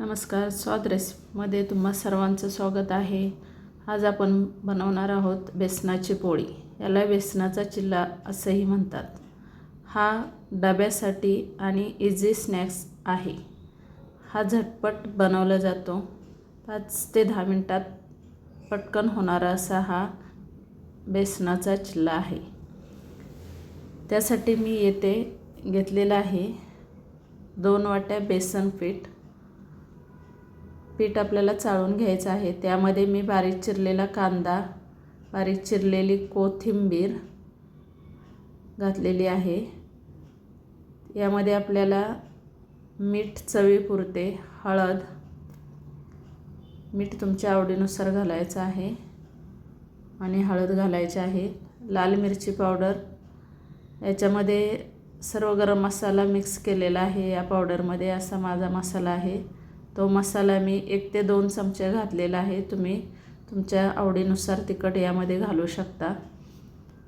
नमस्कार स्वाद रेसिपीमध्ये तुम्हा सर्वांचं स्वागत आहे. आज आपण बनवणार आहोत बेसनाची पोळी. याला बेसनाचा चिल्ला असंही म्हणतात. हा डब्यासाठी आणि इझी स्नॅक्स आहे. हा झटपट बनवला जातो. पाच ते दहा मिनटात पटकन होणारा असा हा बेसनाचा चिल्ला आहे. त्यासाठी मी येथे घेतलेला आहे दोन वाट्या बेसन पीठ पीठ आपल्याला चाळून घ्यायचं आहे. त्यामध्ये मी बारीक चिरलेला कांदा बारीक चिरलेली कोथिंबीर घातलेली आहे. यामध्ये आपल्याला मीठ चवीपुरते हळद मीठ तुमच्या आवडीनुसार घालायचं आहे आणि हळद घालायची आहे. लाल मिरची पावडर याच्यामध्ये सर्व गरम मसाला मिक्स केलेला आहे. या पावडरमध्ये असा माझा मसाला आहे. तो मसाला मी एक ते दोन चमचे घातलेला आहे. तुम्ही तुमच्या आवडीनुसार तिखट यामध्ये घालू शकता.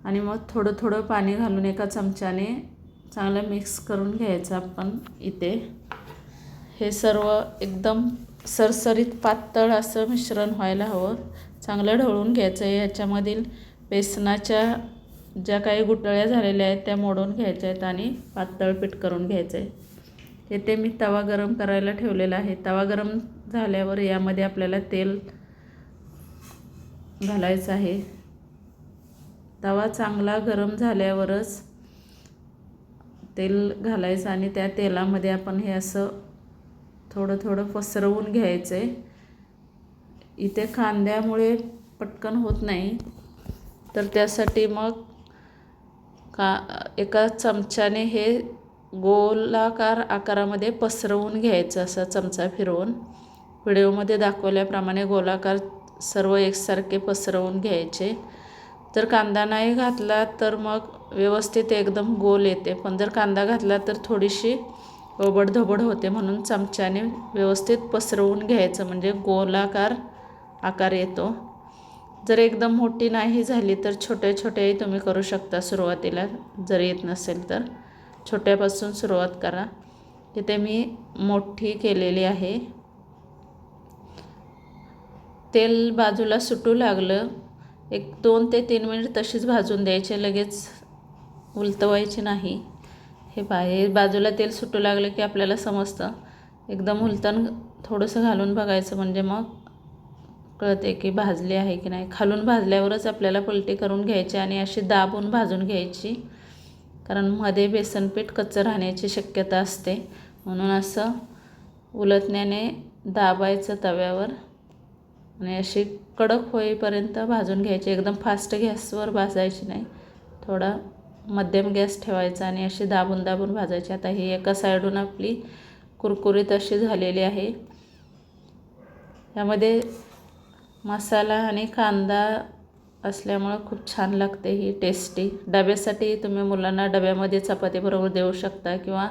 आणि मग थोडं थोडं पाणी घालून एका चमच्याने चांगलं मिक्स करून घ्यायचं आपण इथे. हे सर्व एकदम सरसरीत पातळ असं मिश्रण व्हायला हवं. चांगलं ढवळून घ्यायचं आहे. याच्यामधील बेसनाच्या ज्या काही गुटळ्या झालेल्या आहेत त्या मोडून घ्यायच्या आहेत आणि पातळ पीठ करून घ्यायचं आहे. येथे मी तवा गरम करायला ठेवलेला आहे. तवा गरम झाल्यावर यामध्ये आपल्याला तेल घालायचं आहे. तवा चांगला गरम झाल्यावरच तेल घालायचं आणि त्या तेलामध्ये आपण हे असं थोडं थोडं पसरवून घ्यायचं. आहे इथे कांद्यामुळे पटकन होत नाही. तर त्यासाठी मग का एका चमच्याने हे गोलाकार आकारामध्ये पसरवून घ्यायचं असा चमचा फिरवून व्हिडिओमध्ये दाखवल्याप्रमाणे गोलाकार सर्व एकसारखे पसरवून घ्यायचे. जर कांदा नाही घातला तर मग व्यवस्थित एकदम गोल येते. पण जर कांदा घातला तर थोडीशी ओबडधोबड होते म्हणून चमच्याने व्यवस्थित पसरवून घ्यायचं. म्हणजे गोलाकार आकार येतो. जर एकदम मोठी नाही झाली तर छोटे छोटेही तुम्ही करू शकता सुरुवातीला. जर येत नसेल तर. छोट्यापासून सुरुवात करा. इथे मी मोठी केलेली आहे. तेल बाजूला सुटू लागलं. एक दोन ते तीन मिनिट तशीच भाजून द्यायचे. लगेच उलतवायचे नाही. हे बाहेर बाजूला तेल सुटू लागलं की आपल्याला समजतं. एकदम उलतण थोडंसं घालून बघायचं म्हणजे मग कळते की भाजली आहे की नाही. खालून भाजल्यावरच आपल्याला पलटी करून घ्यायची आणि अशी दाबून भाजून घ्यायची. कारण मध्ये बेसनपीठ कच्चं राहण्याची शक्यता असते. म्हणून असं उलटण्याने दाबायचं तव्यावर आणि अशी कडक होईपर्यंत भाजून घ्यायची. एकदम फास्ट गॅसवर भाजायची नाही. थोडा मध्यम गॅस ठेवायचा आणि अशी दाबून दाबून भाजायची. आता ही एका साईडून आपली कुरकुरीत अशी झालेली आहे. यामध्ये मसाला आणि कांदा असल्यामुळं खूप छान लागते ही टेस्टी डब्यासाठी तुम्ही मुलांना डब्यामध्ये चपातीबरोबर देऊ शकता किंवा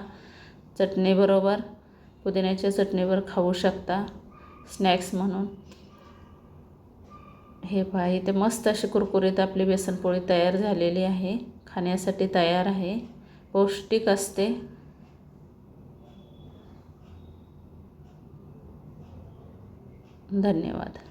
चटणीबरोबर पुदिन्याच्या चटणीवर खाऊ शकता स्नॅक्स म्हणून. हे पहा इथे मस्त अशी कुरकुरीत आपली बेसनपोळी तयार झालेली आहे. खाण्यासाठी तयार आहे. पौष्टिक असते. धन्यवाद.